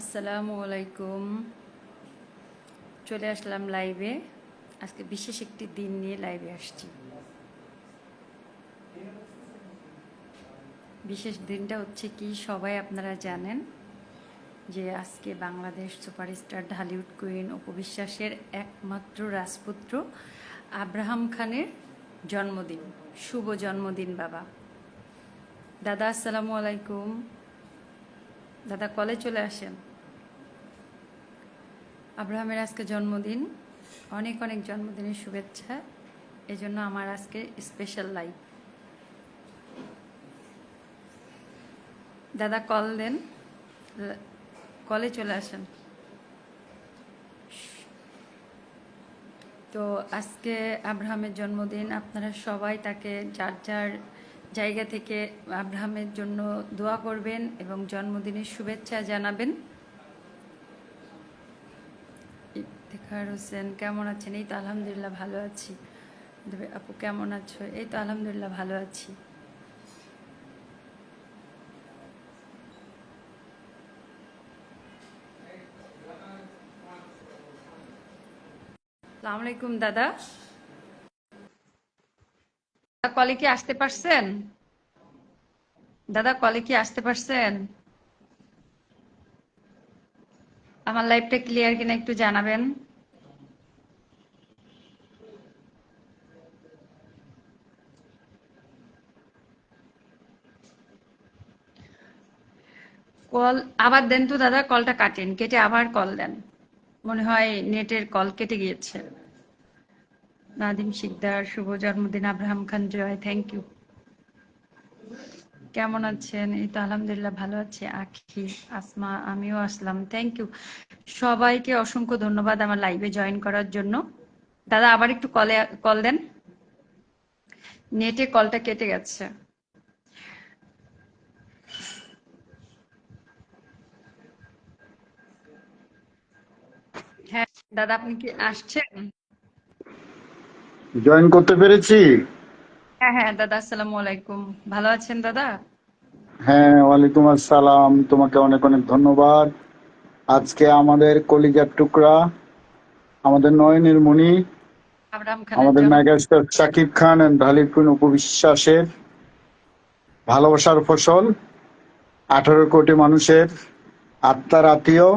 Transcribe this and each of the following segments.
আসসালামু আলাইকুম। চলে আসলাম লাইভে। আজকে বিশেষ একটি দিন নিয়ে লাইভে আসছি। বিশেষ দিনটা হচ্ছে কি, সবাই আপনারা জানেন যে আজকে বাংলাদেশ সুপারস্টার ঢালিউড কুইন অপবিশ্বাসের একমাত্র রাজপুত্র আব্রাহাম খানের জন্মদিন, শুভ জন্মদিন, বাবা। দাদা, আসসালামু আলাইকুম। দাদা, কলে চলে আসেন। আব্রাহামের আজকে জন্মদিন। অনেক অনেক জন্মদিনের শুভেচ্ছা। এজন্য আমার আজকে স্পেশাল লাইভ দাদা কল দেন। কলে চলে আসেন। তো আজকে আব্রাহামের জন্মদিন। আপনারা সবাই তাকে যার যার জায়গা থেকে আব্রাহামের জন্য দোয়া করবেন এবং জন্মদিনের শুভেচ্ছা জানাবেন। ইফতেখার হোসেন কেমন আছেন? এই তো আলহামদুলিল্লাহ ভালো আছি। আপু কেমন আছো? এই তো আলহামদুলিল্লাহ ভালো আছি। আলাইকুম দাদা, কলে কি আসতে পারছেন? দাদা কলে কি আসতে পারছেন? আমার লাইফটা ক্লিয়ার কিনা একটু জানাবেন। কল আবার দেন তো দাদা কলটা কাটেন, কেটে আবার কল দেন। মনে হয় নেটের কল কেটে গিয়েছে। নাদিম শিকদার, শুভ জন্মদিন, Abraham Khan, Joy thank you কেমন আছেন? এই তো আলহামদুলিল্লাহ, ভালো আছি। আখি, আসমা, আমিও আসলাম থ্যাংক ইউ সবাইকে অসংখ্য ধন্যবাদ আমার লাইভে জয়েন করার জন্য। দাদা, আবার একটু কলে কল দেন। নেটে কলটা কেটে গেছে হ্যাঁ দাদা আপনি কি আসছেন? জয়েন করতে পেরেছি? হ্যাঁ হ্যাঁ দাদা আসসালামু আলাইকুম। ভালো আছেন দাদা? হ্যাঁ ওয়ালাইকুম আসসালাম। তোমাকে অনেক অনেক ধন্যবাদ। আজকে আমাদের কলিজার টুকরা আমাদের নয়নের মণি আমাদের megastar Shakib Khan and queen উপবিশ্বাসের ভালোবাসার ফসল। আঠারো কোটি মানুষের আত্মার আত্মীয়।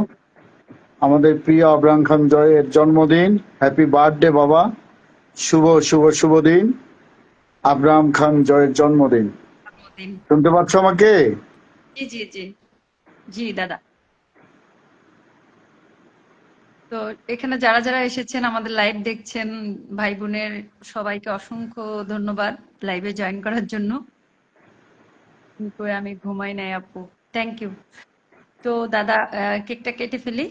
আমাদের প্রিয় আবরাম খান জয়ের জন্মদিন। হ্যাপি বার্থডে বাবা। শুভ শুভ শুভ দিন। আব্রাহাম খান জয়ের জন্মদিন। শুনতে পাচ্ছ আমাকে? জি জি জি। জি দাদা। তো এখানে যারা যারা এসেছেন আমাদের লাইভ দেখছেন ভাই বোনের সবাইকে অসংখ্য ধন্যবাদ লাইভে জয়েন করার জন্য। আমি ঘুমাই নাই আপু। থ্যাংক ইউ তো দাদা কেকটা কেটে ফেলি।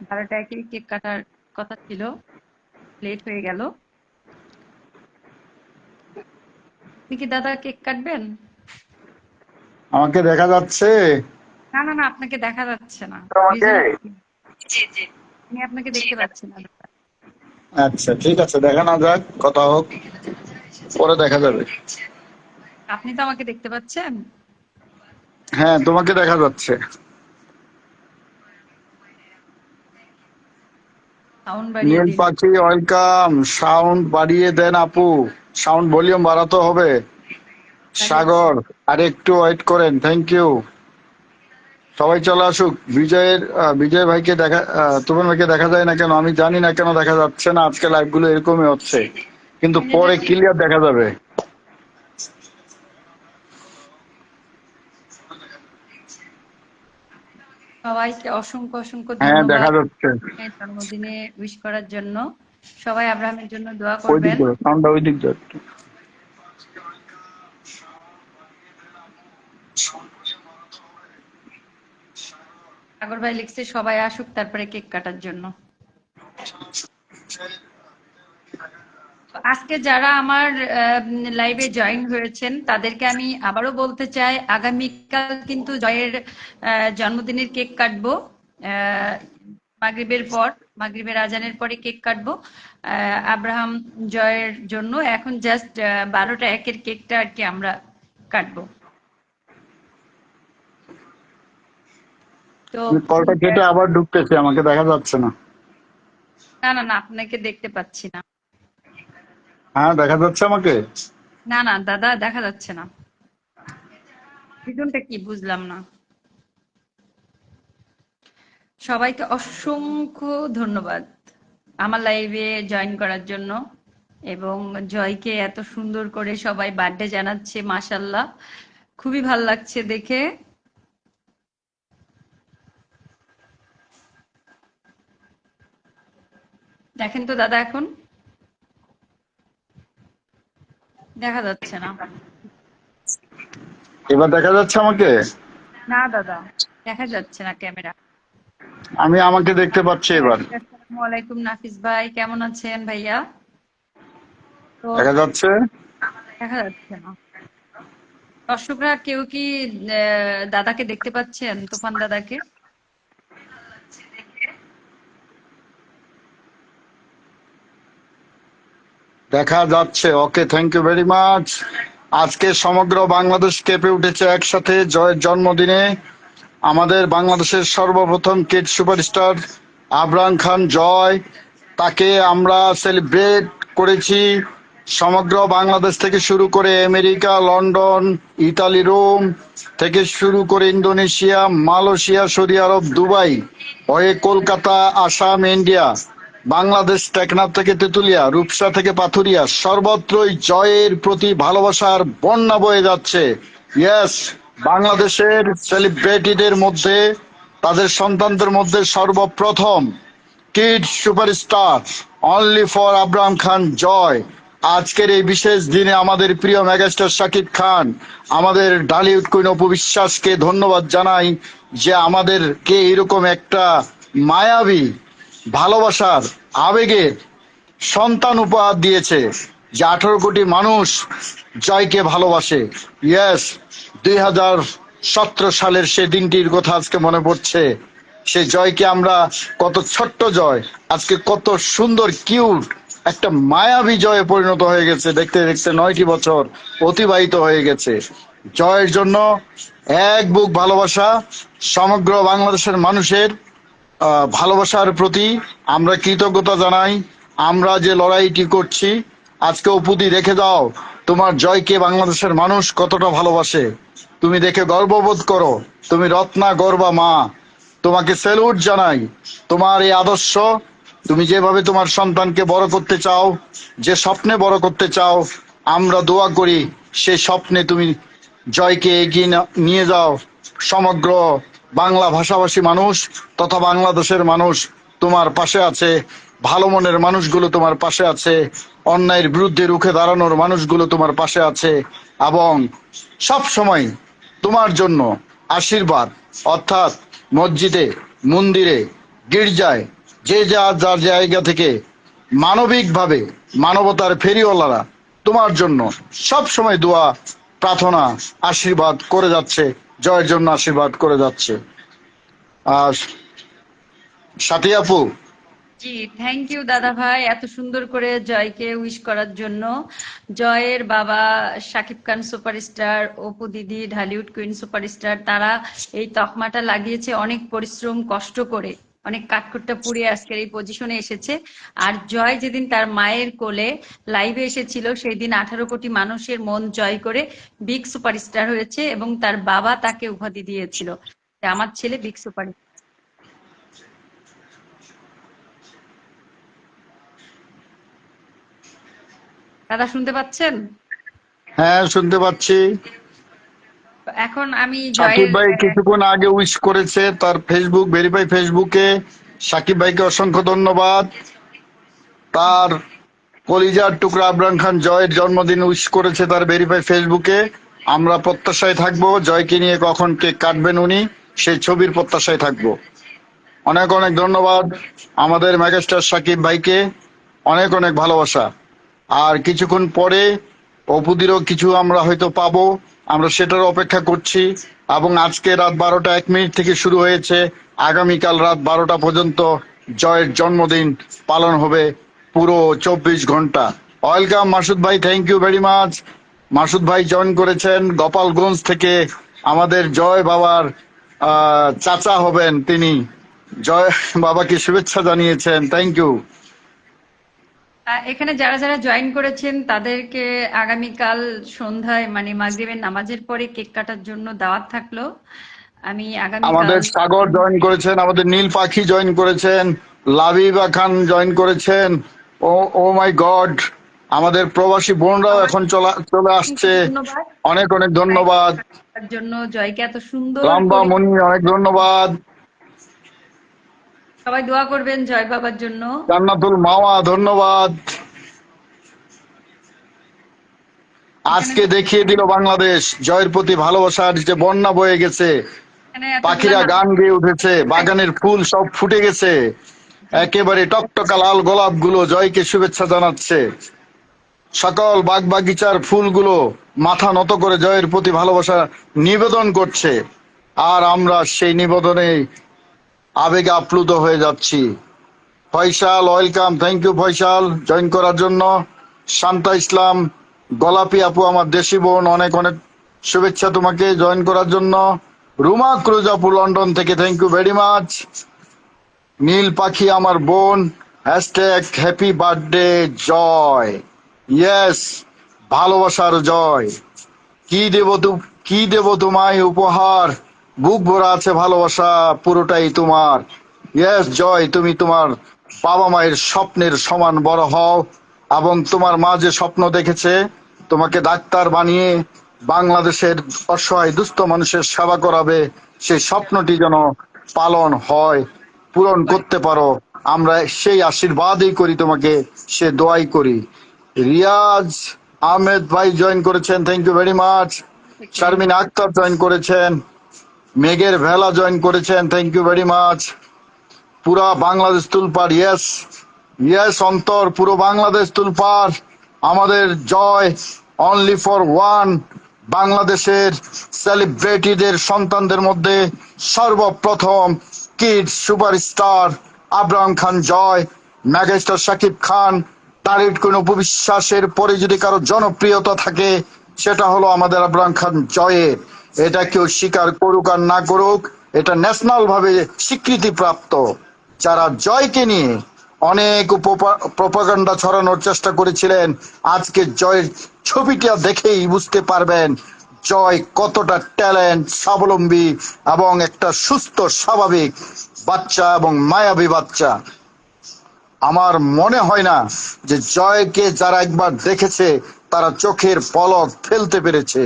বারোটায় কি কেক কাটার কথা ছিল। লেট হয়ে গেল। আপনি কি দাদা কেক কাটবেন? আমাকে দেখা যাচ্ছে? না না না আপনাকে দেখা যাচ্ছে না। জি জি। আমি আপনাকে দেখতে পাচ্ছি না আচ্ছা ঠিক আছে দেখা না যাক কথা হোক। পরে দেখা যাবে। আপনি তো আমাকে দেখতে পাচ্ছেন? হ্যাঁ তোমাকে দেখা যাচ্ছে সাউন্ড বাড়িয়ে নীল পাখি ওয়েলকাম। সাউন্ড বাড়িয়ে দেন আপু। সাউন্ড ভলিউম বাড়াতে হবে। সাগর আর একটু ওয়েট করেন। থ্যাংক ইউ সবাই চলে আসুক। বিজয়ের বিজয় ভাইকে দেখা তুফান ভাইকে দেখা যায় না কেন? আমি জানি না কেন দেখা যাচ্ছে না। আজকে লাইভগুলো এরকমই হচ্ছে। কিন্তু পরে ক্লিয়ার দেখা যাবে। সবাইকে অসংখ্য অসংখ্য হ্যাঁ দেখা যাচ্ছে। জন্মদিনে উইশ করার জন্য। সবাই আব্রাহামের জন্য দোয়া করবেন। সাউন্ডটা ওই দিক যাচ্ছে। সাগর ভাই লিখছে সবাই আসুক তারপরে কেক কাটার জন্য। আজকে যারা আমার লাইভে জয়েন হয়েছেন তাদেরকে আমি আবারও বলতে চাই আগামীকাল কিন্তু জয়ের জন্মদিনের কেক কাটবো। মাগরিবের পর মাগরিবের আজানের পরে কেক কাটবো। আব্রাহাম জয়ের জন্য এখন জাস্ট বারোটা একের কেকটা আর কি আমরা কাটবো। তো কলটা কেটে আবার ঢুকতেছে আমাকে দেখা যাচ্ছে না। না না না আপনাকে দেখতে পাচ্ছি না। হ্যাঁ দেখা যাচ্ছে আমাকে? না না, দাদা, দেখা যাচ্ছে না। কি বুঝলাম না। সবাইকে অসংখ্য ধন্যবাদ আমার লাইভে জয়েন করার জন্য এবং জয়কে এত সুন্দর করে সবাই বার্থডে জানাচ্ছে মাশাল্লাহ খুবই ভালো লাগছে দেখে। দেখেন তো দাদা এখন। দেখা যাচ্ছে না। এবার দেখা যাচ্ছে আমাকে? না দাদা দেখা যাচ্ছে না ক্যামেরা। আমি আমাকে দেখতে পাচ্ছি এবার। আসসালামু আলাইকুম নাফিস ভাই কেমন আছেন ভাইয়া? দেখা যাচ্ছে? দেখা যাচ্ছে না। দর্শকরা কেউ কি দাদাকে দেখতে পাচ্ছেন তুফান দাদাকে? দেখা যাচ্ছে। Okay thank you very much আজকে সমগ্র বাংলাদেশ কেঁপে উঠেছে একসাথে। জয়ের জন্মদিনে আমাদের বাংলাদেশের সর্বপ্রথম কিড সুপারস্টার আবরাম খান জয়। তাকে আমরা সেলিব্রেট করেছি সমগ্র বাংলাদেশ থেকে শুরু করে আমেরিকা, লন্ডন, ইতালি, রোম থেকে শুরু করে ইন্দোনেশিয়া, মালয়েশিয়া, সৌদি আরব, দুবাই, হয়ে কলকাতা, আসাম, ইন্ডিয়া। বাংলাদেশ টেকনাফ থেকে তেতুলিয়া, রূপসা থেকে পাথুরিয়া সর্বত্রই জয়ের প্রতি ভালোবাসার বন্যা বয়ে যাচ্ছে। ইয়েস বাংলাদেশের সেলিব্রিটিদের মধ্যে, তাদের সন্তানদের মধ্যে সর্বপ্রথম kid superstar only for Abraham Khan Joy. আজকের এই বিশেষ দিনে আমাদের প্রিয় মেগাস্টার শাকিব খান, আমাদের ডালিউড কুইন অপু বিশ্বাসকে ধন্যবাদ জানাই যে আমাদেরকে এরকম একটা মায়াবী ভালোবাসার আবেগের সন্তান উপহার দিয়েছে যে আঠারো কোটি মানুষ জয়কে ভালোবাসে। ইয়েস দুই হাজার সতেরো সালের সে দিনটির কথা আজকে মনে পড়ছে। সে জয়কে আমরা কত ছোট্ট জয়, আজকে কত সুন্দর কিউট একটা মায়াবী জয়ে পরিণত হয়ে গেছে। দেখতে দেখতে নয়টি বছর অতিবাহিত হয়ে গেছে। জয়ের জন্য এক বুক ভালোবাসা সমগ্র বাংলাদেশের মানুষের ভালোবাসার প্রতি আমরা কৃতজ্ঞতা জানাই। আমরা যে লড়াইটি করছি, আজকে উপদি রেখে দাও। তোমার জয়কে বাংলাদেশের মানুষ কতটা ভালোবাসে। তুমি দেখে গর্ববোধ করো। তুমি রত্না গর্বা মা। তোমাকে স্যালুট জানাই। তোমার এই আদর্শ, তুমি যেভাবে তোমার সন্তানকে বড় করতে চাও, যে স্বপ্নে বড় করতে চাও, আমরা দোয়া করি সেই স্বপ্নে তুমি জয়কে এগিয়ে নিয়ে যাও। সমগ্র বাংলা ভাষাভাষী মানুষ তথা বাংলাদেশের মানুষ তোমার পাশে আছে, ভালো মনের মানুষগুলো তোমার পাশে আছে, অন্যায়ের বিরুদ্ধে রুখে দাঁড়ানোর মানুষগুলো তোমার পাশে আছে এবং সব সময় তোমার জন্য আশীর্বাদ, অর্থাৎ মসজিদে, মন্দিরে, গির্জায়, যে যার যার জায়গা থেকে মানবিকভাবে মানবতার ফেরিওয়ালারা তোমার জন্য সব সময় দোয়া, প্রার্থনা, আশীর্বাদ করে যাচ্ছে। জয়ের জন্য আশীর্বাদ করে যাচ্ছে। আর সাথী আপু? জি থ্যাংক ইউ দাদা ভাই, এত সুন্দর করে জয়কে উইশ করার জন্য। জয়ের বাবা শাকিব খান সুপারস্টার, অপু দিদি, ঢালিউড কুইন সুপারস্টার, তারা এই তকমাটা লাগিয়েছে অনেক পরিশ্রম, কষ্ট করে। অনেক কাঠখুট্টা পুড়িয়ে আজকের এই পজিশনে এসেছে। আর জয় যেদিন তার মায়ের কোলে লাইভে এসেছিল সেই দিন আঠারো কোটি মানুষের মন জয় করে বিগ সুপারস্টার হয়েছে এবং তার বাবা তাকে উপাধি দিয়েছিল। আমার ছেলে বিগ সুপার দাদা, শুনতে পাচ্ছেন? হ্যাঁ শুনতে পাচ্ছি। এখন আমি সাকিব ভাই কিছুক্ষণ আগে উইশ করেছে তার ফেসবুক ভেরিফাই ফেসবুকে সাকিব ভাইকে অসংখ্য ধন্যবাদ। তার কলিজার টুকরা আবরাম খান জয়ের জন্মদিন উইশ করেছে তার ভেরিফাই ফেসবুকে আমরা প্রত্যাশায় থাকব জয়কে নিয়ে কখন কেক কাটবেন উনি সেই ছবির প্রত্যাশায় থাকব। অনেক অনেক ধন্যবাদ আমাদের মেগাস্টার সাকিব ভাইকে। অনেক অনেক ভালোবাসা। আর কিছুক্ষণ পরে অপুদিরও কিছু আমরা হয়তো পাবো। আমরা সেটার অপেক্ষা করছি এবং আজকে রাত বারোটা এক মিনিট থেকে শুরু হয়েছে। আগামীকাল রাত বারোটা পর্যন্ত জয়ের জন্মদিন পালন হবে পুরো চব্বিশ ঘণ্টা। ওয়েলকাম মাসুদ ভাই thank you very much Masud ভাই জয়েন করেছেন গোপালগঞ্জ থেকে আমাদের জয় বাবার চাচা হবেন তিনি। জয় বাবাকে শুভেচ্ছা জানিয়েছেন। থ্যাংক ইউ এখানে যারা যারা জয়েন করেছেন তাদেরকে আগামীকাল সন্ধ্যায় মানে মাগরিবের নামাজের পরে কেক কাটার জন্য দাওয়াত থাকল। আমি আগামীকাল আমাদের সাগর জয়েন করেছেন আমাদের নীল পাখি জয়েন করেছেন লাবিবা খান জয়েন করেছেন। ও ও মাই গড আমাদের প্রবাসী বোনরাও এখন চলা চলে আসছে। অনেক অনেক ধন্যবাদ। জন্য জয়কে এত সুন্দর রামবা মনি অনেক ধন্যবাদ। সবাই দোয়া করবেন জয় বাবার জন্য। জান্নাতুল মাওয়া ধন্যবাদ। আজকে দেখিয়ে দিল বাংলাদেশ জয়ের প্রতি ভালোবাসার যে বন্যা বয়ে গেছে পাখিরা গান গেয়ে উঠেছে বাগানের ফুল সব ফুটে গেছে একেবারে টকটকা লাল গোলাপগুলো জয়কে শুভেচ্ছা জানাচ্ছে। সকল বাগ বাগিচার ফুলগুলো মাথা নত করে জয়ের প্রতি ভালোবাসা নিবেদন করছে আর আমরা সেই নিবেদনে আবেগে আপ্লুত হয়ে যাচ্ছি। Faisal, welcome thank you Faisal join করার জন্য। শান্তা ইসলাম, গোলাপি আপু, আমার দেশি বোন, অনেক অনেক শুভেচ্ছা তোমাকে জয়েন করার জন্য। রুমা ক্রুজ আপু, লন্ডন থেকে থ্যাংক ইউ ভেরি মাচ নীল পাখি, আমার বোন hashtag happy birthday Joy yes ভালোবাসার জয়। কি দেব কি দেব তোমায় উপহার? বুক ভরা আছে ভালোবাসা পুরোটাই তোমার। ইয়েস জয় তুমি তোমার বাবা মায়ের স্বপ্নের সমান বড় হও এবং তোমার মা যে স্বপ্ন দেখেছে তোমাকে ডাক্তার বানিয়ে বাংলাদেশের অসহায় দুস্থ মানুষের সেবা করাবে সেই স্বপ্নটি যেন পালন হয় পূরণ করতে পারো। আমরা সেই আশীর্বাদই করি তোমাকে সে দোয়াই করি। রিয়াজ আহমেদ ভাই জয়েন করেছেন thank you very much Sharmin Akter join করেছেন। মেঘের ভেলা জয়েন করেছেন থ্যাংক ইউ ভেরি মাচ পুরা বাংলাদেশ তুলপার ইয়েস ইয়েস অন্তর, পুরো বাংলাদেশ তুলপার আমাদের জয় অনলি ফর ওয়ান বাংলাদেশের সেলিব্রিটিদের সন্তানদের মধ্যে সর্বপ্রথম kid superstar Abraham Khan Joy. Megastar Shakib Khan তার কোন উপবিশ্বাসের পরে যদি কারও জনপ্রিয়তা থাকে, সেটা হলো আমাদের আব্রাহাম খান জয়ের। এটা কেউ স্বীকার করুক আর না করুক, এটা ন্যাশনাল ভাবে স্বীকৃতি প্রাপ্ত যারা জয়কে নিয়ে অনেক প্রপাগান্ডা ছড়ানোর চেষ্টা করেছিলেন, আজকে জয়ের ছবিটা দেখেই বুঝতে পারবেন জয় কতটা ট্যালেন্ট স্বাবলম্বী এবং একটা সুস্থ, স্বাভাবিক বাচ্চা এবং মায়াবী বাচ্চা। আমার মনে হয় না যে জয়কে যারা একবার দেখেছে, তারা চোখের পলক ফেলতে পেরেছে।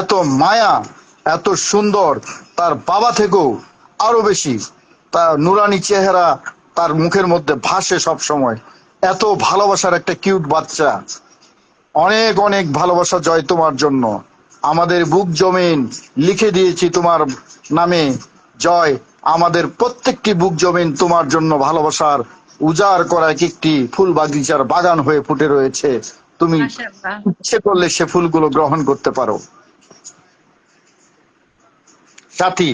এত মায়া এত সুন্দর তার বাবা থেকেও আরও বেশি। তার নুরানি চেহারা তার মুখের মধ্যে ভাসে সব সময় এত ভালোবাসার একটা কিউট বাচ্চা। অনেক অনেক ভালোবাসা জয় তোমার জন্য। আমাদের বুক জমিন লিখে দিয়েছি তোমার নামে। জয় আমাদের প্রত্যেকটি বুক জমিন তোমার জন্য ভালোবাসার উজাড় করা এক একটি ফুল বাগিচার বাগান হয়ে ফুটে রয়েছে। তুমি ইচ্ছে করলে সে ফুলগুলো গ্রহণ করতে পারো। সাথী।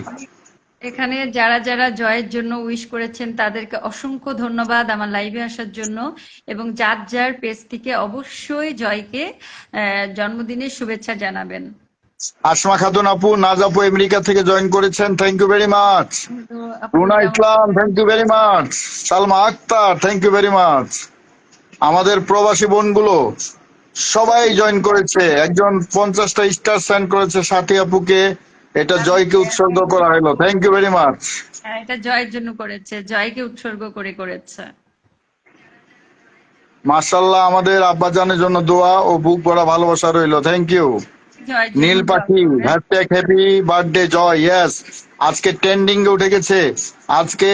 এখানে যারা যারা জয়ের জন্য উইশ করেছেন তাদেরকে অসংখ্য ধন্যবাদ আমার লাইভে আসার জন্য। এবং যার যার পেজ থেকে অবশ্যই জয়কে জন্মদিনের শুভেচ্ছা জানাবেন। আসমা খাতুন আপু নাজ আপু আমেরিকা থেকে জয়েন করেছেন thank you very much Runa Islam thank you very much Salma Akter thank you very much আমাদের প্রবাসী বোনগুলো সবাই জয়েন করেছে। একজন পঞ্চাশটা স্টার সেন্ড করেছে সাথী আপুকে। এটা জয়কে উৎসর্গ করা হলো। থ্যাংক ইউ ভেরি মাচ এটা জয়ের জন্য করেছে জয়কে উৎসর্গ করে করেছে। মার্শাল্লাহ আমাদের আব্বাজানের জন্য দোয়া ও বুক ভরা ভালোবাসা রইল। থ্যাংক ইউ নীল পাখি। Hashtag happy birthday Joy yes আজকে ট্রেন্ডিং এ উঠে গেছে। আজকে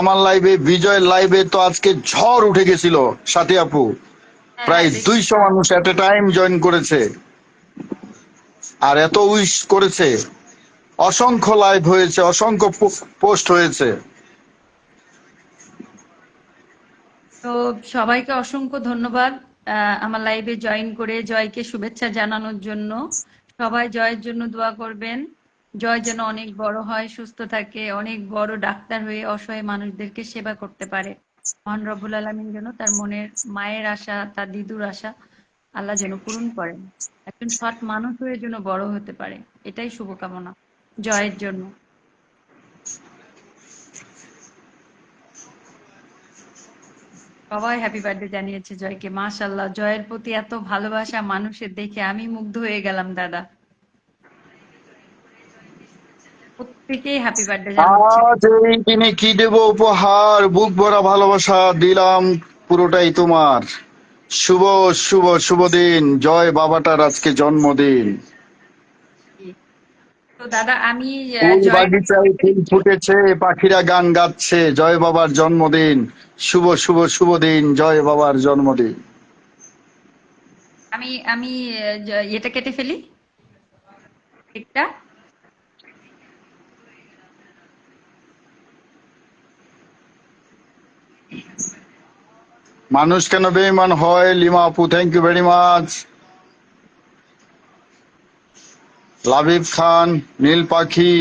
আমার লাইভে বিজয়ের লাইভে তো আজকে ঝড় উঠে গেছিল সাথী আপু। প্রায় হ্যাঁ, দুইশো মানুষ এট এ টাইম জয়েন করেছে। আর এত উইশ করেছে। অসংখ্য লাইভ হয়েছে, অসংখ্য পোস্ট হয়েছে। তো সবাইকে অসংখ্য ধন্যবাদ আমার লাইভে জয়েন করে, জয়কে শুভেচ্ছা জানানোর জন্য। সবাই জয়ের জন্য দোয়া করবেন। জয় যেন অনেক বড় হয়, সুস্থ থাকে, অনেক বড় ডাক্তার হয়ে অসহায় মানুষদেরকে সেবা করতে পারে। মহান রব্বুল আলমিন যেন তার মনের মায়ের আশা, তার দিদুর আশা আল্লাহ যেন পূরণ করেন। একজন সৎ মানুষ হয়ে যেন বড় হতে পারে, এটাই শুভকামনা। জয়ের জন্য। সবাই হ্যাপি বার্থডে জানিয়েছে জয়কে। মাশাল্লাহ জয়ের প্রতি এত ভালোবাসা মানুষের দেখে আমি মুগ্ধ হয়ে গেলাম, দাদা। তিনি কি দেব উপহার? বুক ভরা ভালোবাসা দিলাম, পুরোটাই তোমার। শুভ শুভ শুভ দিন। জয় বাবাটার আজকে জন্মদিন। তো দাদা আমি জয় বাগিচায় ফুল ফুটেছে পাখিরা গান গাচ্ছে জয় বাবার জন্মদিন। শুভ শুভ শুভ দিন জয় বাবার জন্মদিন। আমি আমি এটা কেটে ফেলি? মানুষ কেন বেইমান হয় লিমা আপু thank you very much Labib Khan নীল পাখি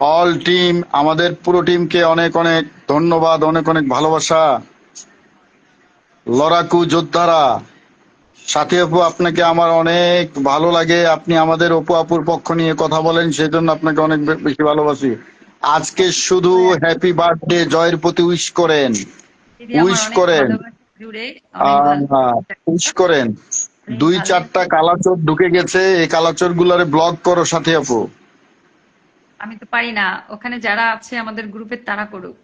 অল টিম আমাদের পুরো টিমকে অনেক অনেক ধন্যবাদ অনেক অনেক ভালোবাসা। লড়াকু যোদ্ধারা সাথী আপু আপনাকে আমার অনেক ভালো লাগে। আপনি আমাদের অপু আপুর পক্ষ নিয়ে কথা বলেন সেই জন্য আপনাকে অনেক বেশি ভালোবাসি। আজকে শুধু হ্যাপি বার্থডে জয়ের প্রতি উইশ করেন। অনেক করেন। উইশ করেন। দুই। চারটা কালাচোর ঢুকে গেছে এই কালাচোর গুলারে ব্লক করো সাথী আপু। আমি তো পারি না। ওখানে যারা আছে আমাদের গ্রুপের তারা করুক।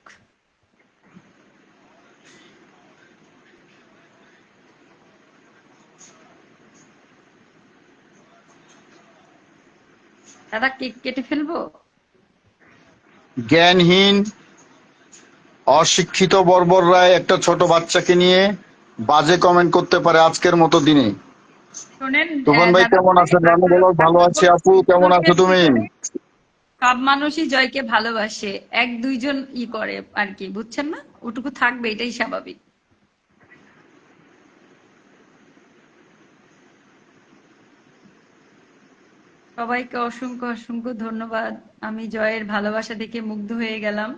দাদা কেক কেটে ফেলব? জ্ঞানহীন অশিক্ষিত বর্বর রায় একটা ছোট বাচ্চাকে নিয়ে বাজে কমেন্ট করতে পারে আজকের মতো দিনে। তুফান আহ, ভাই কেমন আছেন? রানু বলো ভালো আছি আপু কেমন আছো তুমি? সব মানুষই জয়কে ভালোবাসে এক দুইজন ই করে আর কি বুঝছেন না? ওটুকু থাকবে এটাই স্বাভাবিক। সবাইকে অসংখ্য অসংখ্য ধন্যবাদ। আমি জয়ের ভালোবাসা দেখে মুগ্ধ হয়ে গেলাম।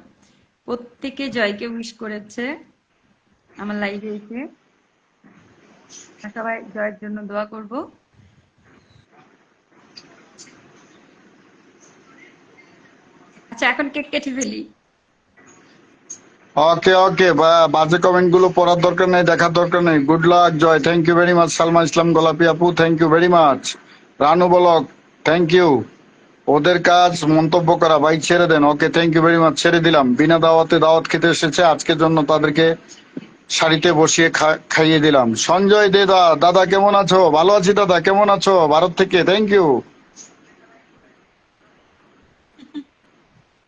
প্রত্যেকে জয়কে উইশ করেছে আমার লাইভে এসে। সবাই জয়ের জন্য দোয়া করব। আচ্ছা এখন কেক কেটে ফেলি। ওকে ওকে বাজে কমেন্টগুলো পড়ার দরকার নেই, দেখার দরকার নেই। Good luck Joy. Thank you very much Salma Islam, গোলাপি আপু thank you very much Ranu block thank you ওদের কাজ মন্তব্য করা, ভাই, ছেড়ে দেন। Okay thank you very much ছেড়ে দিলাম। বিনা দাওয়াতে দাওয়াত খেতে এসেছে, আজকের জন্য তাদেরকে শাড়িতে বসিয়ে খাইয়ে দিলাম। সঞ্জয় দেদা দাদা কেমন আছো? ভালো আছি দাদা কেমন আছো? ভারত থেকে থ্যাংক ইউ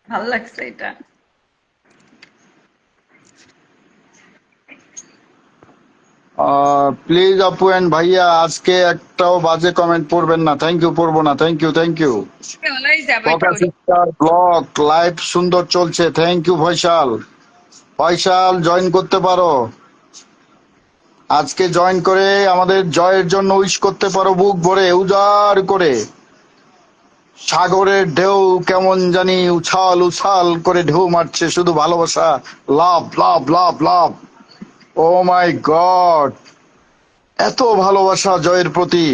ভালো লাগছে এটা। প্লিজ আপু এন্ড ভাইয়া আজকে একটাও বাজে কমেন্ট পড়বেন না। থ্যাংক ইউ পড়ব না। Thank you thank you blog live সুন্দর চলছে। Thank you Faisal Faisal join করতে পারো। আজকে জয়েন করে আমাদের জয়ের জন্য উইশ করতে পারো বুক ভরে, উজাড় করে। সাগরের ঢেউ কেমন জানি উছাল উছাল করে ঢেউ মারছে, শুধু ভালোবাসা লাভ লাভ লাভ লাভ ও মাই গড এত ভালোবাসা জয়ের প্রতি।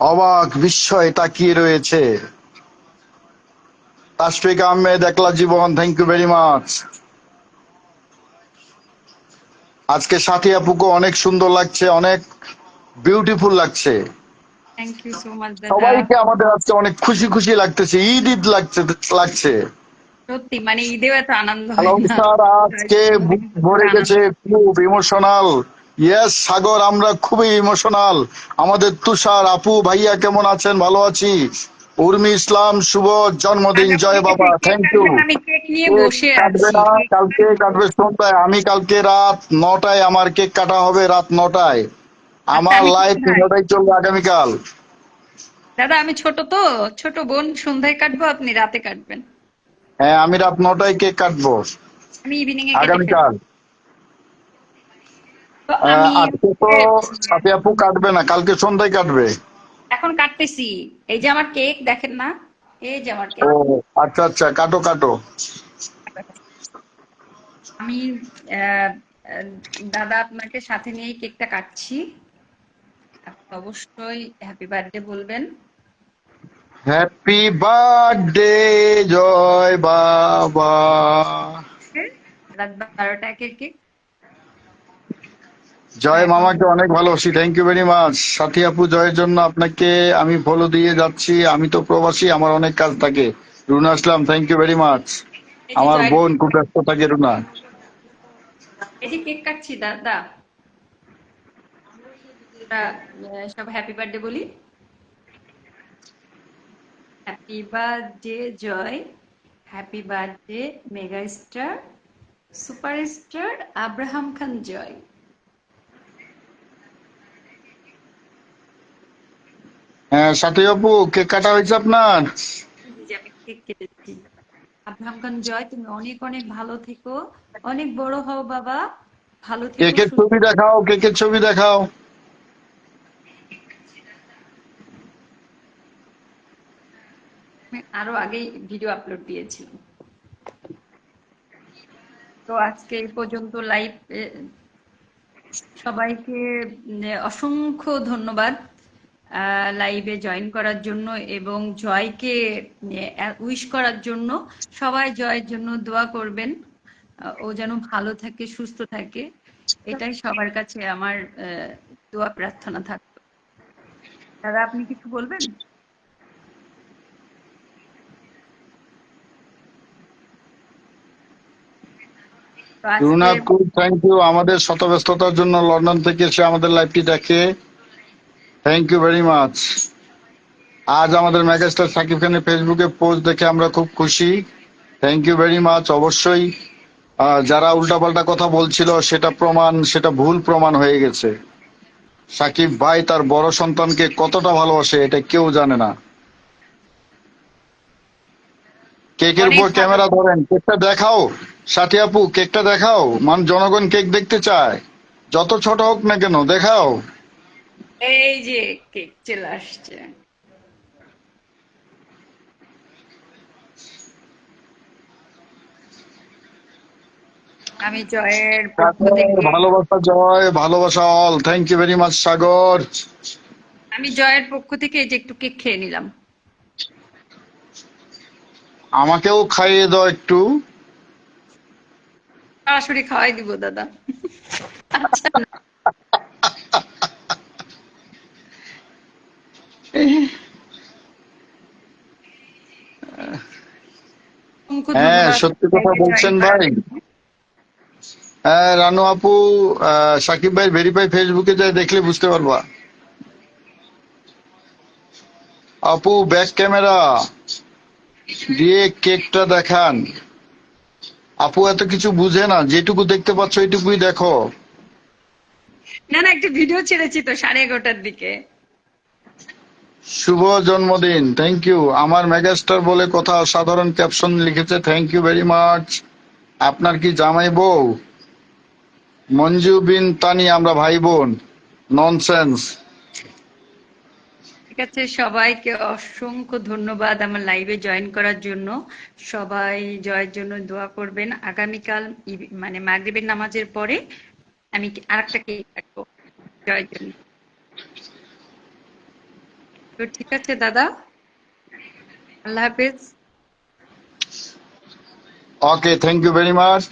অবাক বিস্ময়ে তাকিয়ে রয়েছে। তাসফিক আহমেদ, একলা জীবন থ্যাংক ইউ ভেরি মাচ আজকে সাথী আপুকে অনেক সুন্দর লাগছে অনেক বিউটিফুল লাগছে। সবাইকে আমাদের আজকে অনেক খুশি খুশি লাগতেছে ঈদ ঈদ লাগছে লাগছে। সত্যি মানে ঈদেও এত আনন্দ হ্যালো না। স্যার আজকে ভরে গেছে খুব ইমোশনাল ইয়েস সাগর আমরা খুবই ইমোশনাল আমাদের তুষার আপু ভাইয়া কেমন আছেন? ভালো আছি? উর্মি ইসলাম শুভ জন্মদিন জয় বাবা থ্যাংক ইউ কালকে কাটবে সন্ধ্যায়। আমি কালকে রাত নটায় আমার কেক কাটা হবে রাত নটায়। আমার আমি লাইভ নটায় চলবে আগামীকাল। দাদা আমি ছোট তো ছোট বোন সন্ধ্যায় কাটবো আপনি রাতে কাটবেন। হ্যাঁ আমি রাত নটায় কেক কাটবো। আমি ইভিনিং এ আগামীকাল। আজকে তো সাথী আপু কাটবে না কালকে সন্ধ্যায় কাটবে। এখন কাটতেছি। এই যে আমার কেক দেখেন না? এই যে আমার কেক। আচ্ছা আচ্ছা কাটো কাটো। আমি দাদা আপনাকে সাথে নিয়ে কেকটা কাটছি। আপনি অবশ্যই হ্যাপি বার্থডে বলবেন। হ্যাপি বার্থডে জয় বাবা। রাত বারোটা একের কেক। জয় মামাকে অনেক ভালোবাসি থ্যাংক ইউ ভেরি মাচ সাথী আপু জয়ের জন্য আপনাকে আমি ফলো দিয়ে যাচ্ছি। আমি তো প্রবাসী আমার অনেক কাজ থাকে। Runa Aslam thank you very much আমার বোন খুব ব্যস্ত থাকে রুনা। এই যে কেক কাটছি দাদা সব হ্যাপি বার্থডে বলি। Happy birthday Joy. Happy birthday mega star superstar Abraham Khan Joy. হ্যাঁ সাথী আপু কেক কাটা হয়েছে আপনার? এই যে আমি কেক কেটেছি। আব্রাহাম খান জয় তুমি অনেক অনেক ভালো থেকো। অনেক বড় হও বাবা। ভালো থেকো কেকের ছবি দেখাও কেকের ছবি দেখাও। আরও আগেই ভিডিও আপলোড দিয়েছিলাম। তো আজকে এই পর্যন্ত লাইভ সবাইকে অসংখ্য ধন্যবাদ। লাইভে জয়েন করার জন্য এবং জয়কে উইশ করার জন্য সবাই জয়ের জন্য দোয়া করবেন। ও যেন ভালো থাকে, সুস্থ থাকে। এটাই সবার কাছে আমার দোয়া প্রার্থনা থাকতো দাদা, আপনি কিছু বলবেন? রুনা আপু থ্যাংক ইউ আমাদের শত ব্যস্ততার জন্য লন্ডন থেকে এসে আমাদের লাইভটি দেখে থ্যাংক ইউ ভেরি মাচ আজ আমাদের মেগাস্টার সাকিব খানের ফেসবুকে পোস্ট দেখে আমরা খুব খুশি। থ্যাংক ইউ ভেরি মাচ অবশ্যই। যারা উল্টাপাল্টা কথা বলছিল সেটা প্রমাণ সেটা ভুল প্রমাণ হয়ে গেছে। সাকিব ভাই তার বড় সন্তানকে কতটা ভালোবাসে এটা কেউ জানে না। কেকের উপর ক্যামেরা ধরেন কেকটা দেখাও। সাথী আপু কেকটা দেখাও। মান জনগণ কেক দেখতে চায়। যত ছোট হোক না কেন দেখাও। এই যে কেক চলে আসছে। আমি জয়ের পক্ষ থেকে ভালোবাসা জয় ভালোবাসা all thank you very much Sagar. আমি জয়ের পক্ষ থেকে এই যে একটু কেক খেয়ে নিলাম। আমাকেও খাইয়ে দাও একটু। সরাসরি খাওয়াই দিব দাদা। আচ্ছা। হ্যাঁ সত্যি কথা বলছেন ভাই। হ্যাঁ রানু আপু সাকিব ভাই ভেরিফাই ফেসবুকে যাই দেখলে বুঝতে পারবা। আপু ব্যাক ক্যামেরা দিয়ে কেকটা দেখান। আপু এত কিছু বুঝে না যেটুকু দেখতে পাচ্ছ এটুকুই দেখো। না না একটা ভিডিও ছেড়েছি তো সাড়ে এগারোটার দিকে। শুভ জন্মদিন। থ্যাংক ইউ আমার মেগাস্টার বলে কথা সাধারণ ক্যাপশন লিখেছে। থ্যাংক ইউ ভেরি মাচ আপনার কি জামাই বউ? মঞ্জু বিন তানি, আমরা ভাই বোন। ননসেন্স ঠিক আছে, সবাইকে অসংখ্য ধন্যবাদ আমার লাইভে জয়েন করার জন্য। সবাই জয়ের জন্য দোয়া করবেন। আগামীকাল মানে মাগরিবের নামাজের পরে আমি আর একটা কেক কাটবো? জয়ের জন্য। তো ঠিক আছে দাদা। আল্লাহ হাফেজ। Okay thank you very much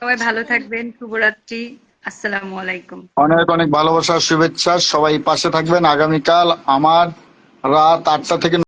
সবাই ভালো থাকবেন শুভরাত্রি আসসালামু আলাইকুম। অনেক অনেক ভালোবাসা শুভেচ্ছা সবাই পাশে থাকবেন। আগামীকাল আমার রাত আটটা থেকে